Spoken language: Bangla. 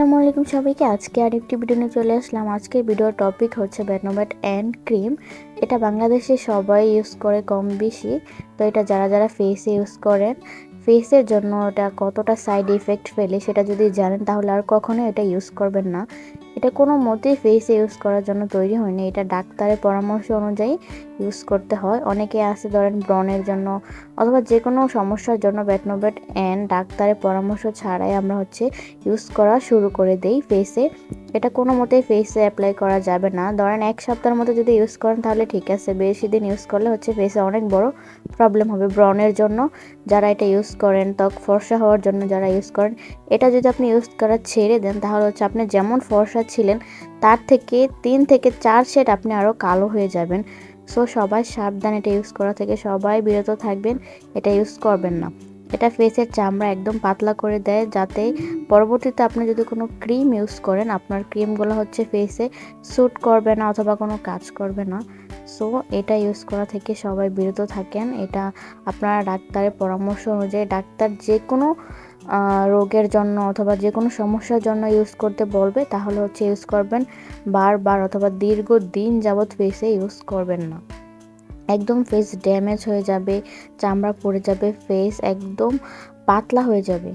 আসসালামু সবাইকে। আজকে আরেকটি ভিডিও নিয়ে চলে আসলাম। আজকে ভিডিওর টপিক হচ্ছে ব্যানোব্যাট অ্যান্ড ক্রিম এটা বাংলাদেশে সবাই ইউজ করে কম বেশি। তো এটা যারা যারা ফেসে ইউজ করেন ফেসের জন্য এটা কতটা সাইড ইফেক্ট ফেলে সেটা যদি জানেন তাহলে আর কখনো এটা ইউজ করবেন না। এটা কোনো মতেই ফেসে ইউজ করার জন্য তৈরি হয়নি। এটা ডাক্তারের পরামর্শ অনুযায়ী ইউজ করতে হয়। অনেকে আছে ধরেন ব্রণের জন্য অথবা যে কোনো সমস্যার জন্য ব্যাটনোব্যাট অ্যান্ড ডাক্তারের পরামর্শ ছাড়াই আমরা হচ্ছে ইউজ করা শুরু করে দেই ফেসে এটা কোনো মতেই ফেসে অ্যাপ্লাই করা যাবে না। ধরেন এক সপ্তাহের মতো যদি ইউজ করেন, তাহলে ঠিক আছে। বেশি দিন ইউজ করলে হচ্ছে ফেসে অনেক বড় প্রবলেম হবে। ব্রনের জন্য যারা এটা ইউজ করেন, ত্বক ফর্সা হওয়ার জন্য যারা ইউজ করেন, এটা যদি আপনি ইউজ করা ছেড়ে দেন, তাহলে হচ্ছে আপনি যেমন ফর্সা ছিলেন, তার থেকে তিন থেকে চার শেড আপনি আরও কালো হয়ে যাবেন। সো সবাই সাবধান এটা ইউজ করা থেকে সবাই বিরত থাকবেন, এটা ইউজ করবেন না। এটা ফেসের চামড়া একদম পাতলা করে দেয় যাতে পরবর্তীতে আপনি যদি কোনো ক্রিম ইউজ করেন, আপনার ক্রিমগুলো হচ্ছে ফেসে স্যুট করবে না অথবা কোনো কাজ করবে না। সো এটা ইউজ করা থেকে সবাই বিরত থাকেন। এটা আপনারা ডাক্তারের পরামর্শ অনুযায়ী ডাক্তার যে কোনো রোগের জন্য অথবা যে কোনো সমস্যার জন্য ইউজ করতে বলবে, তাহলে হচ্ছে ইউজ করবেন বারবার অথবা দীর্ঘ দিন যাবৎ ফেসে ইউজ করবেন না। একদম ফেস ড্যামেজ হয়ে যাবে চামড়া পড়ে যাবে ফেস একদম পাতলা হয়ে যাবে।